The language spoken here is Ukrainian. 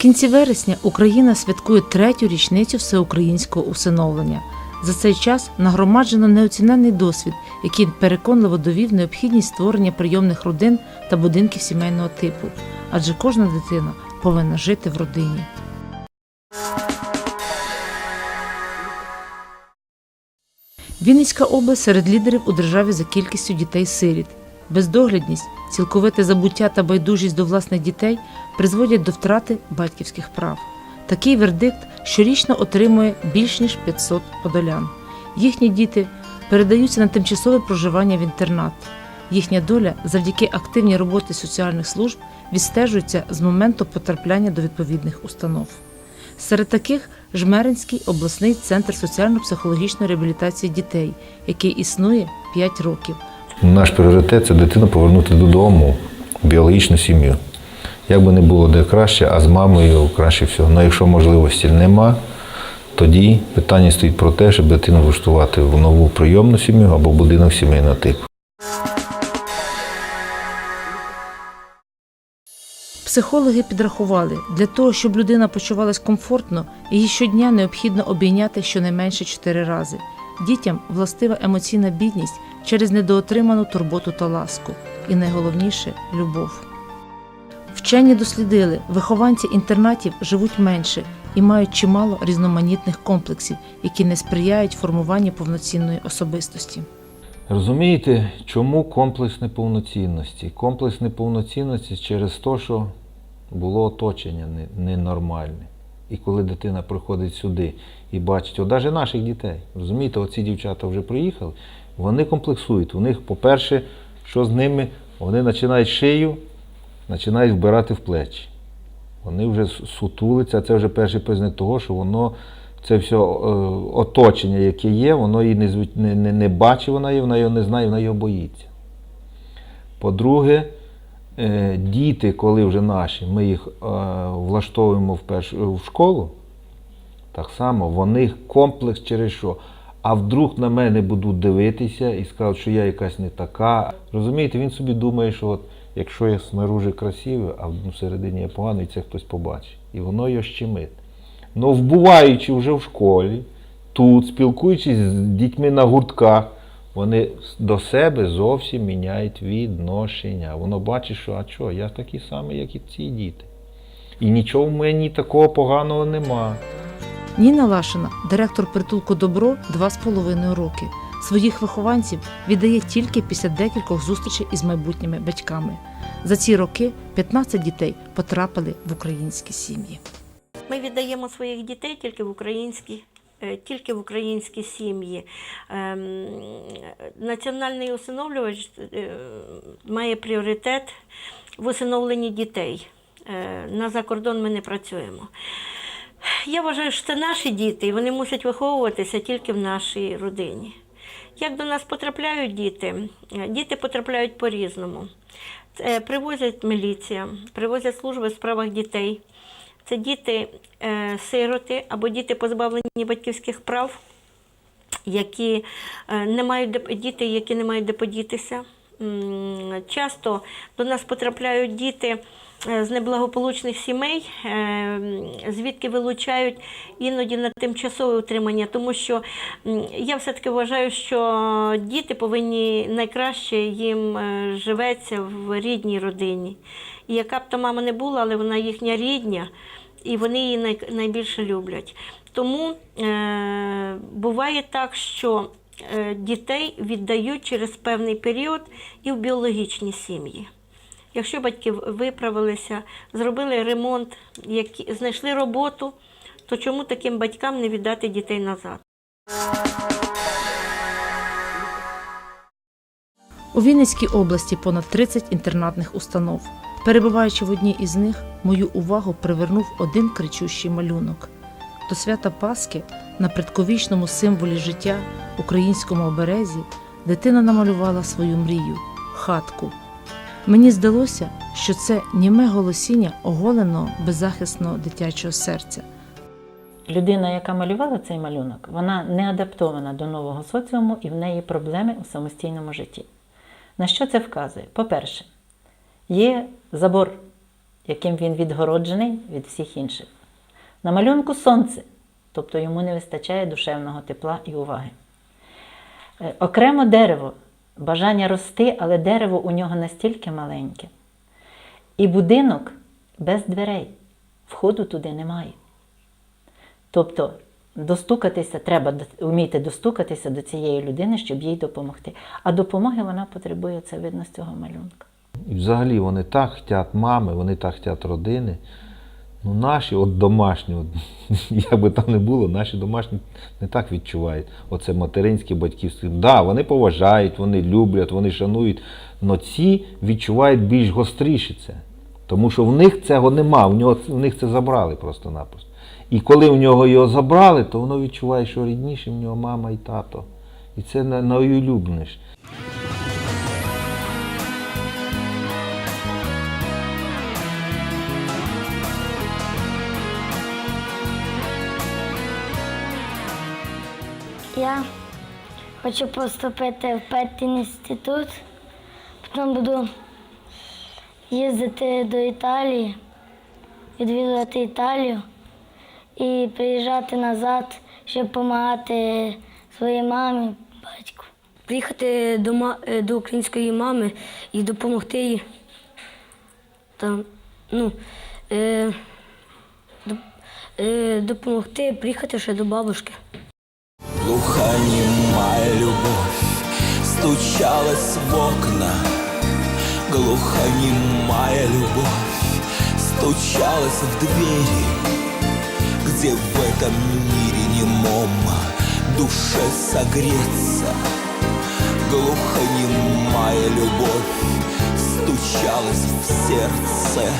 кінці вересня Україна святкує третю річницю всеукраїнського усиновлення. За цей час нагромаджено неоціненний досвід, який переконливо довів необхідність створення прийомних родин та будинків сімейного типу, адже кожна дитина повинна жити в родині. Вінницька область серед лідерів у державі за кількістю дітей-сиріт. Бездоглядність, цілковите забуття та байдужість до власних дітей призводять до втрати батьківських прав. Такий вердикт щорічно отримує більш ніж 500 подолян. Їхні діти передаються на тимчасове проживання в інтернат. Їхня доля завдяки активній роботі соціальних служб відстежується з моменту потрапляння до відповідних установ. Серед таких Жмеринський обласний центр соціально-психологічної реабілітації дітей, який існує 5 років. Наш пріоритет це дитину повернути додому, в біологічну сім'ю. Як би не було де краще, а з мамою краще всього. Ну, якщо можливості нема, тоді питання стоїть про те, щоб дитину влаштувати в нову прийомну сім'ю або будинок сімейного типу. Психологи підрахували, для того, щоб людина почувалась комфортно, її щодня необхідно обійняти щонайменше 4 рази. Дітям властива емоційна бідність через недоотриману турботу та ласку. І найголовніше любов. Вчені дослідили, вихованці інтернатів живуть менше і мають чимало різноманітних комплексів, які не сприяють формуванню повноцінної особистості. Розумієте, чому комплекс неповноцінності? Комплекс неповноцінності через те, що було оточення ненормальне. І коли дитина приходить сюди і бачить, от навіть наших дітей, розумієте, оці дівчата вже приїхали, вони комплексують. У них, по-перше, що з ними, вони починають шию, починають вбирати в плечі. Вони вже сутулиться, це вже перший признак того, що воно це все е, оточення, яке є, воно її не, не, не, не бачить, вона її, вона його не знає, вона його боїться. По-друге, е, діти, коли вже наші, ми їх е, влаштовуємо в школу, так само вони комплекс через що. А вдруг на мене будуть дивитися і скажуть, що я якась не така. Розумієте, він собі думає, що от, якщо я снаружи красивий, а всередині я поганий, це хтось побачить. І воно його щемить. Ну, вбуваючи вже в школі, тут, спілкуючись з дітьми на гуртках, вони до себе зовсім міняють відношення. Воно бачить, що а що, я такий самий, як і ці діти. І нічого в мені такого поганого нема. Ніна Лашина, директор притулку Добро, два з половиною роки. Своїх вихованців віддає тільки після декількох зустрічей із майбутніми батьками. За ці роки 15 дітей потрапили в українські сім'ї. Ми віддаємо своїх дітей тільки в українські. е, Тільки в українські сім'ї. Ем, Національний усиновлювач е, має пріоритет в усиновленні дітей. Е, На закордон ми не працюємо. Я вважаю, що це наші діти, і вони мусять виховуватися тільки в нашій родині. Як до нас потрапляють діти? Е, Діти потрапляють по-різному. Це Привозять міліція, привозять служби в справах дітей. Це діти е, сироти або діти позбавлені батьківських прав, які е, не мають діти, які не мають де подітися. Часто до нас потрапляють діти е, з неблагополучних сімей, е, звідки вилучають іноді на тимчасове утримання, тому що я все-таки вважаю, що діти повинні найкраще їм е, живеться в рідній родині. І яка б то мама не була, але вона їхня рідня, і вони її найбільше люблять. Тому е, буває так, що дітей віддають через певний період і в біологічні сім'ї. Якщо батьки виправилися, зробили ремонт, знайшли роботу, то чому таким батькам не віддати дітей назад? У Вінницькій області понад 30 інтернатних установ. Перебуваючи в одній із них, мою увагу привернув один кричущий малюнок. До свята Пасхи на предковічному символі життя українському оберезі дитина намалювала свою мрію хатку. Мені здалося, що це німе голосіння оголеного беззахисного дитячого серця. Людина, яка малювала цей малюнок, вона не адаптована до нового соціуму і в неї проблеми у самостійному житті. На що це вказує? По-перше, є забор яким він відгороджений від всіх інших. На малюнку сонце, тобто йому не вистачає душевного тепла і уваги. Е, Окремо дерево, бажання рости, але дерево у нього настільки маленьке. І будинок без дверей, входу туди немає. Тобто достукатися, треба вміти достукатися до цієї людини, щоб їй допомогти. А допомоги вона потребує, це видно з цього малюнка. І взагалі вони так хотять мами, вони так хотять родини. Ну, наші, от домашні, от, як би там не було, наші домашні не так відчувають. Оце материнське, батьківське. Так, да, вони поважають, вони люблять, вони шанують. але ці відчувають більш гостріше це. Тому що в них цього нема, в, нього, в них це забрали просто-напросто. І коли в нього його забрали, то воно відчуває, що рідніше в нього мама і тато. І це на- найулюбленіше. Я хочу поступити в педінститут, потім буду їздити до Італії, відвідувати Італію і приїжджати назад, щоб допомагати своїй мамі, батьку. приїхати до, е, до української мами і допомогти їй там, ну, е, е, допомогти приїхати ще до бабушки. Глухонемая любовь стучалась в окна. Глухонемая любовь стучалась в двери. Где в этом мире немом душе согреться? Глухонемая любовь стучалась в сердце